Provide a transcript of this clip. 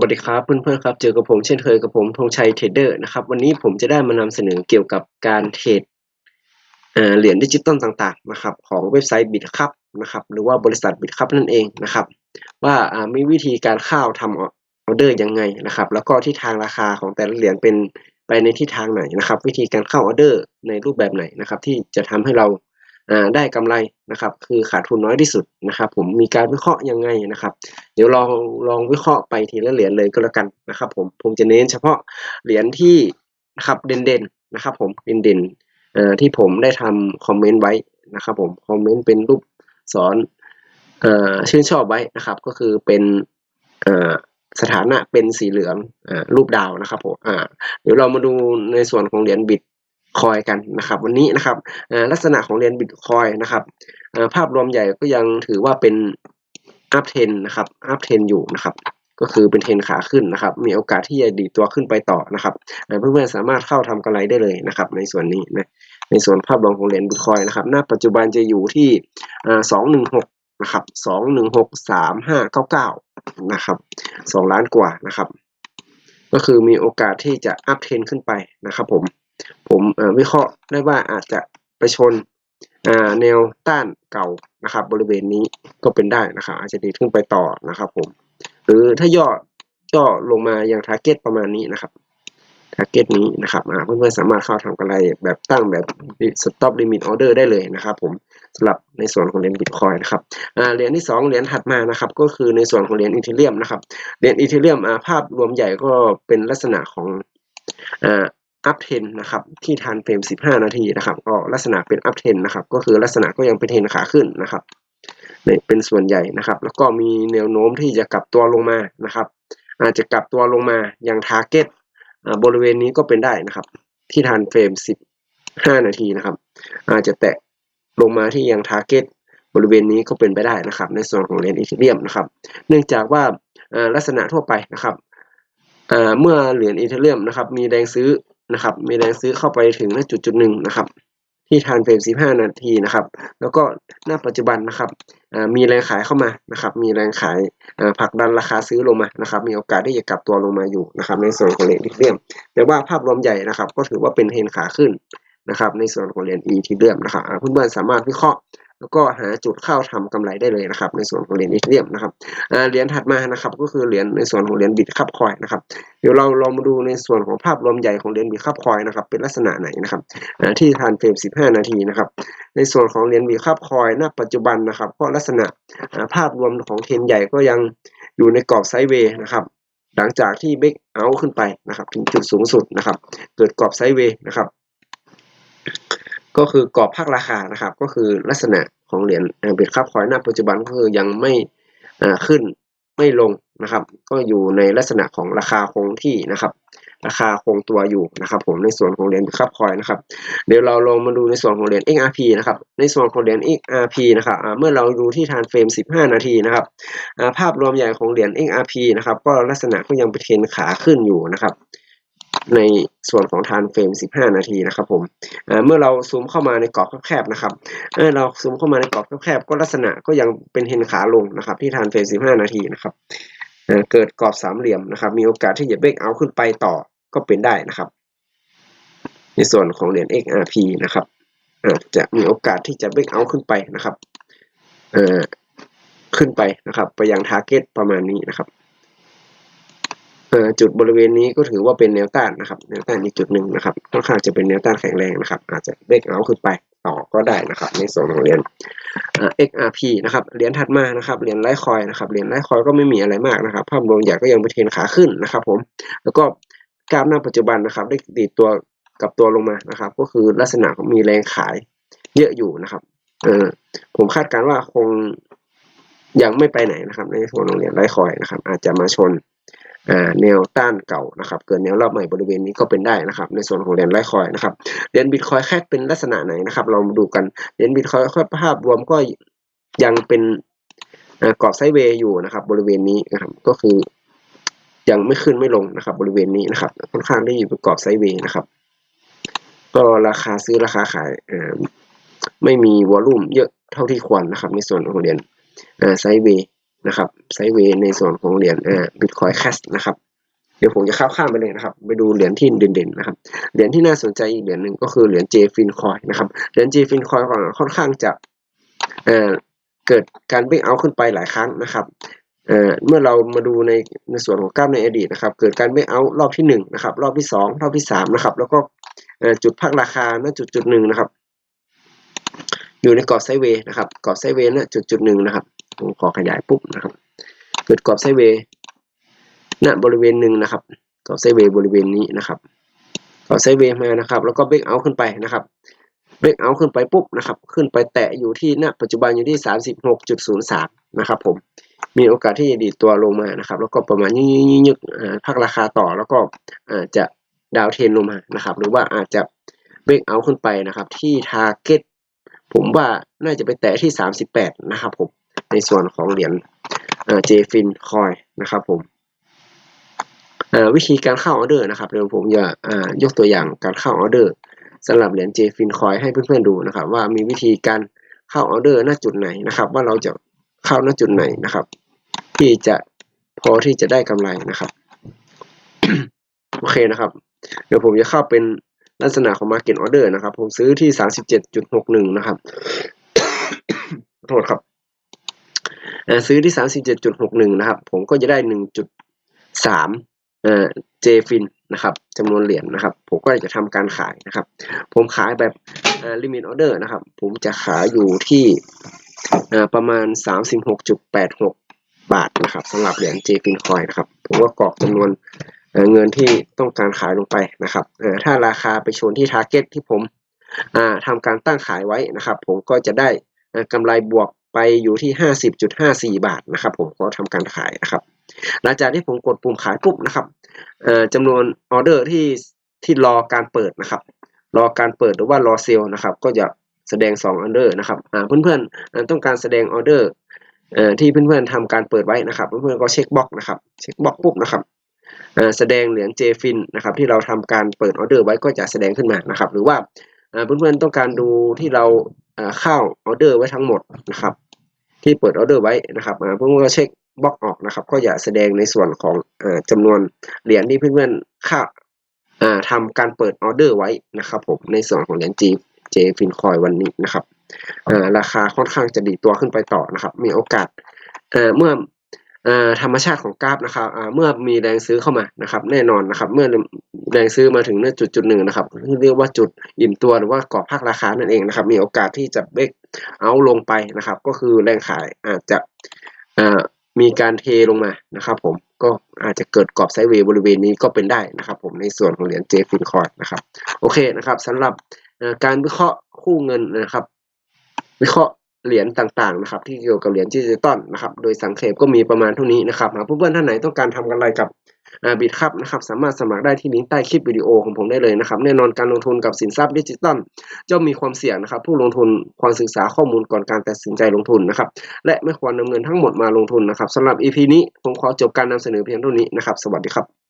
วัสดีครับเพื่อนๆครับ เจอกับผมเช่นเคยกับผมธงชัยเทรดเดอร์นะครับ วันนี้ผมจะได้มานำเสนอเกี่ยวกับการเทรดเเหรียญดิจิตอลต่างๆนะครับของเว็บไซต์บิตครับนะครับหรือว่าบริษัทบิตครับนั่นเองนะครับ ว่ามีวิธีการเข้าทำออเดอร์ยังไงนะครับ แล้วก็ทิศทางราคาของแต่ละเหรียญเป็นไปในทิศทางไหนนะครับ วิธีการเข้าออเดอร์ในรูปแบบไหนนะครับ ที่จะทำให้เรา ได้กำไรนะครับ คือขาดทุนน้อยที่สุดนะครับ ผมมีการวิเคราะห์ยังไงนะครับ เดี๋ยวลองลองวิเคราะห์ไปทีละเหรียญเลยก็แล้วกันนะครับ ผมผมจะเน้นเฉพาะเหรียญที่นะครับเด่นๆนะครับ ผมเด่นๆเอ่อที่ผมได้ทำคอมเมนต์ไว้นะครับ ผมคอมเมนต์เป็นรูปสอนอชื่นชอบไว้นะครับ ก็คือเป็นสถานะเป็นสีเหลืองอรูปดาวนะครับผมเดี๋ยวเรามาดูในส่วนของเหรียญบิต คอยกันนะครับวันนี้นะครับลักษณะของเหรียญบิตคอยนะครับภาพรวมใหญ่ก็ยังถือว่าเป็นอัพเทนนะครับอัพเทนอยู่นะครับก็คือเป็นเทนขาขึ้นนะครับ มีโอกาสที่จะดีตัวขึ้นไปต่อนะครับเพื่อนๆสามารถเข้าทำกำไรได้เลยนะครับ ในส่วนนี้นะในส่วนภาพรวมของเหรียญบิตคอยนะครับ ณ ปัจจุบันจะอยู่ที่สองหนึ่งหกนะครับสองหนึ่งหกสามห้าเก้าเก้านะครับสองล้านกว่านะครับ ก็คือมีโอกาสที่จะอัพเทนขึ้นไปนะครับผม ผมวิเคราะห์ได้ว่าอาจจะไปชนแนวต้านเก่านะครับ บริเวณนี้ก็เป็นได้นะครับ อาจจะดีขึ้นไปต่อนะครับผม หรือถ้าย่อย่อลงมาอยังทาร์เก็ตประมาณนี้นะครับทาร์เก็ตนี้นะครับเพื่อนๆสามารถเข้าทำกำไรแบบตั้งแบบ stop limit order ได้เลยนะครับ ผมสำหรับในส่วนของเหรียญบิตคอยนะครับเหรียญที่ 2 เหรียญถัดมานะครับ ก็คือในส่วนของเหรียญอีเทเรียมนะครับเหรียญอีเทเรียมภาพรวมใหญ่ก็เป็นลักษณะของ อัพเทนนะครับที่ทันเฟรม 15 นาทีนะครับก็ลักษณะเป็นอัพเทนนะครับก็คือลักษณะก็ยังเป็นเทนขาขึ้นนะครับเป็นส่วนใหญ่นะครับ แล้วก็มีแนวโน้มที่จะกลับตัวลงมานะครับ อาจจะกลับตัวลงมายังทาร์เก็ตบริเวณนี้ก็เป็นได้นะครับ ที่ทันเฟรม 15 นาทีนะครับ อาจจะแตะลงมาที่ยังทาร์เก็ตบริเวณนี้ก็เป็นไปได้นะครับ ในส่วนของเหรียญอีเทเรียมนะครับ เนื่องจากว่าลักษณะทั่วไปนะครับเมื่อเหรียญอีเทเรียมนะครับมีแรงซื้อ นะครับ มีแรงซื้อเข้าไปถึงณจุดจุดหนึ่งนะครับ ที่ทานเฟรม 15 นาทีนะครับ แล้วก็ณปัจจุบันนะครับมีแรงขายเข้ามานะครับ มีแรงขายผลักดันราคาซื้อลงมานะครับ มีโอกาสที่จะกลับตัวลงมาอยู่นะครับ ในส่วนของเหรียญอีเรียมแต่ว่าภาพรวมใหญ่นะครับ ก็ถือว่าเป็นเทรนขาขึ้นนะครับ ในส่วนของเหรียญอีทีเรียมนะครับเพื่อนๆสามารถวิเคราะห์ แล้วก็หาจุดเข้าทำกำไรได้เลยนะครับ ในส่วนของเหรียญอีเทียมนะครับเหรียญถัดมานะครับก็คือเหรียญในส่วนของเหรียญบิตคับคอยนะครับเดี๋ยวเราลองมาดูในส่วนของภาพรวมใหญ่ของเหรียญบิตคับคอยนะครับเป็นลักษณะไหนนะครับที่ทานเฟรม 15 นาทีนะครับในส่วนของเหรียญบิตคับคอยณปัจจุบันนะครับก็ลักษณะภาพรวมของเทรนใหญ่ก็ยังอยู่ในกรอบไซด์เวย์นะครับหลังจากที่เบรกเอาขึ้นไปนะครับถึงจุดสูงสุดนะครับ เกิดกรอบไซด์เวย์นะครับ ก็คือกรอบภาคราคานะครับ ก็คือลักษณะของเหรียญบิตคับคอยณปัจจุบันก็คือยังไม่ขึ้นไม่ลงนะครับ ก็อยู่ในลักษณะของราคาคงที่นะครับ ราคาคงตัวอยู่นะครับ ผมในส่วนของเหรียญบิตคับคอยนะครับ เดี๋ยวเราลงมาดูในส่วนของเหรียญ XRP นะครับ ในส่วนของเหรียญ XRP นะครับเมื่อเราดูที่ทานเฟรม 15 นาทีนะครับภาพรวมใหญ่ของเหรียญ XRP นะครับ ก็ลักษณะก็ยังเป็นเทรนขาขึ้นอยู่นะครับ ในส่วนของทานเฟรม15 นาทีนะครับผมเมื่อเราซูมเข้ามาในกรอบแคบๆนะครับเมื่อเราซูมเข้ามาในกรอบแคบๆก็ลักษณะก็ยังเป็นเทรนขาลงนะครับ ที่ทานเฟรม15 นาทีนะครับเกิดกรอบสามเหลี่ยมนะครับ มีโอกาสที่จะเบรกเอาขึ้นไปต่อก็เป็นได้นะครับ ในส่วนของเหรียญ XRP นะครับจะมีโอกาสที่จะเบรกเอาขึ้นไปนะครับขึ้นไปนะครับ ไปยังทาร์เก็ตประมาณนี้นะครับ จุดบริเวณนี้ก็ถือว่าเป็นแนวต้านนะครับ แนวต้านอีกจุดหนึ่งนะครับค่อนข้างจะเป็นแนวต้านแข็งแรงนะครับ อาจจะเบรกเอาขึ้นไปต่อก็ได้นะครับ ในส่วนของเหรียญ XRP นะครับเหรียญถัดมานะครับเหรียญไลท์คอยนะครับเหรียญไลท์คอยก็ไม่มีอะไรมากนะครับ ภาพรวมใหญ่ก็ยังเป็นเทรนขาขึ้นนะครับ ผม แล้วก็กราฟหน้าปัจจุบันนะครับ ได้ดีดตัวกับตัวลงมานะครับ ก็คือลักษณะของมีแรงขายเยอะอยู่นะครับ เออผมคาดการณ์ว่าคงยังไม่ไปไหนนะครับ ในส่วนของเหรียญไลท์คอยนะครับ อาจจะมาชน แนวต้านเก่านะครับเกิดแนวรอบใหม่บริเวณนี้ก็เป็นได้นะครับในส่วนของเหรียญไลท์คอยนะครับเหรียญบิตคอยแค่เป็นลักษณะไหนนะครับ เรามาดูกันเหรียญบิตคอยภาพรวมก็ยังเป็นกรอบไซด์เวย์อยู่นะครับ บริเวณนี้นะครับก็คือยังไม่ขึ้นไม่ลงนะครับ บริเวณนี้นะครับ ค่อนข้างที่อยู่เป็นกรอบไซด์เวย์นะครับ ก็ราคาซื้อราคาขายไม่มีวอลุ่มเยอะเท่าที่ควรนะครับ ในส่วนของเหรียญไซด์เวย์ นะครับไซเวในส่วนของเหรียญอ่า Bitcoin Cash นะครับเดี๋ยวผมจะข้ามข้ามไปเลยนะครับ ไปดูเหรียญที่เด่นๆนะครับ เหรียญที่น่าสนใจอีกเหรียญหนึ่งก็คือเหรียญ JFin Coin นะครับ เหรียญ JFin Coin ค่อนข้างจะเอ่อเกิดการเบรกเอาขึ้นไปหลายครั้งนะครับเอ่อเมื่อเรามาดูในในส่วนของกราฟในอดีตนะครับ เกิดการเบรกเอารอบที่หนึ่งนะครับ รอบที่สองรอบที่สามนะครับ แล้วก็จุดพักราคาณจุดจุดหนึ่งนะครับ อยู่ในกรอบไซเวย์นะครับ กรอบไซเวย์ณจุดจุดหนึ่งนะครับ ผมขอขยายปุ๊บนะครับ เกิดกรอบไซเวย์ณบริเวณหนึ่งนะครับกรอบไซเวย์บริเวณนี้นะครับกรอบไซเวย์มานะครับ แล้วก็เบรกเอาขึ้นไปนะครับเบรกเอาขึ้นไปปุ๊บนะครับ ขึ้นไปแตะอยู่ที่ณปัจจุบันอยู่ที่สามสิบหกจุดศูนย์สามนะครับ ผมมีโอกาสที่จะดีดตัวลงมานะครับ แล้วก็ประมาณยึกๆพักราคาต่อแล้วก็อาจจะดาวเทนลงมานะครับ หรือว่าอาจจะเบรกเอาขึ้นไปนะครับ ที่ทาร์เก็ตผมว่าน่าจะไปแตะที่สามสิบแปดนะครับผม ในส่วนของเหรียญเจฟินคอยนะครับผมวิธีการเข้าออเดอร์นะครับเดี๋ยวผมจะยกตัวอย่างการเข้าออเดอร์สำหรับเหรียญ JFin Coin ให้เพื่อนๆดูนะครับ ว่ามีวิธีการเข้าออเดอร์ณจุดไหนนะครับ ว่าเราจะเข้าณจุดไหนนะครับ ที่จะพอที่จะได้กำไรนะครับโอเคนะครับ เดี๋ยวผมจะเข้าเป็นลักษณะของ Market Order นะครับ ผมซื้อที่ 37.61 นะครับ โทษครับ ซื้อที่ 37.61 นะครับ ผมก็จะได้ 1.3เอ่อ JFin นนะครับจำนวนเหรียญนะครับ ผมก็จะทำการขายนะครับ ผมขายแบบลิมิตออเดอร์นะครับ ผมจะขายอยู่ที่ประมาณ 36.86 บาทนะครับสำหรับเหรียญ JFin Coin นะครับ ผมก็กรอกจำนวนเงินที่ต้องการขายลงไปนะครับถ้าราคาไปชนที่ Target ที่ผมทำการตั้งขายไว้นะครับ ผมก็จะได้กำไรบวก ไปอยู่ที่ 50.54 บาทนะครับ ผมก็ทำการขายนะครับ หลังจากที่ผมกดปุ่มขายปุ๊บนะครับจำนวนออเดอร์ที่ที่รอการเปิดนะครับ รอการเปิดหรือว่ารอเซลล์นะครับ ก็จะแสดง2ออเดอร์นะครับเพื่อนๆต้องการแสดงออเดอร์ที่เพื่อนๆทำการเปิดไว้นะครับ เพื่อนๆก็เช็คบล็อกนะครับ เช็คบล็อกปุ๊บนะครับแสดงเหรียญ JFin นะครับ ที่เราทำการเปิดออเดอร์ไว้ก็จะแสดงขึ้นมานะครับ หรือว่าเพื่อนๆต้องการดูที่เราเข้าออเดอร์ไว้ทั้งหมดนะครับ ที่เปิดออเดอร์ไว้นะครับเพื่อนๆก็เช็คบล็อกออกนะครับ ก็อย่าแสดงในส่วนของจำนวนเหรียญที่เพื่อนๆค่าทำการเปิดออเดอร์ไว้นะครับผมในส่วนของเหรียญ G J Fin Coin วันนี้นะครับราคาค่อนข้างจะดีตัวขึ้นไปต่อนะครับ มีโอกาสเมื่อ ธรรมชาติของกราฟนะครับเมื่อมีแรงซื้อเข้ามานะครับ แน่นอนนะครับ เมื่อแรงซื้อมาถึงจุดจุดหนึ่งนะครับเรียกว่าจุดอิ่มตัวหรือว่ากรอบภาคราคานั่นเองนะครับ มีโอกาสที่จะเบรกเอาลงไปนะครับ ก็คือแรงขายอาจจะมีการเทลงมานะครับ ผมก็อาจจะเกิดกรอบไซด์เวย์บริเวณนี้ก็เป็นได้นะครับ ผมในส่วนของเหรียญเจฟินคอยนะครับโอเคนะครับสำหรับการวิเคราะห์คู่เงินนะครับ วิเคราะห์ เหรียญต่างๆนะครับที่เกี่ยวกับเหรียญดิจิตอลนะครับโดยสังเขปก็มีประมาณเท่านี้นะครับหากเพื่อนๆท่านไหนต้องการทำกันอะไรกับบิตครับนะครับสามารถสมัครได้ที่ลิงก์ใต้คลิปวิดีโอของผมได้เลยนะครับแน่นอนการลงทุนกับสินทรัพย์ดิจิตอลจะมีความเสี่ยงนะครับ ผู้ลงทุนควรศึกษาข้อมูลก่อนการตัดสินใจลงทุนนะครับและไม่ควรนำเงินทั้งหมดมาลงทุนนะครับสำหรับ EP นี้ผมขอจบการนำเสนอเพียงเท่านี้นะครับสวัสดีครับ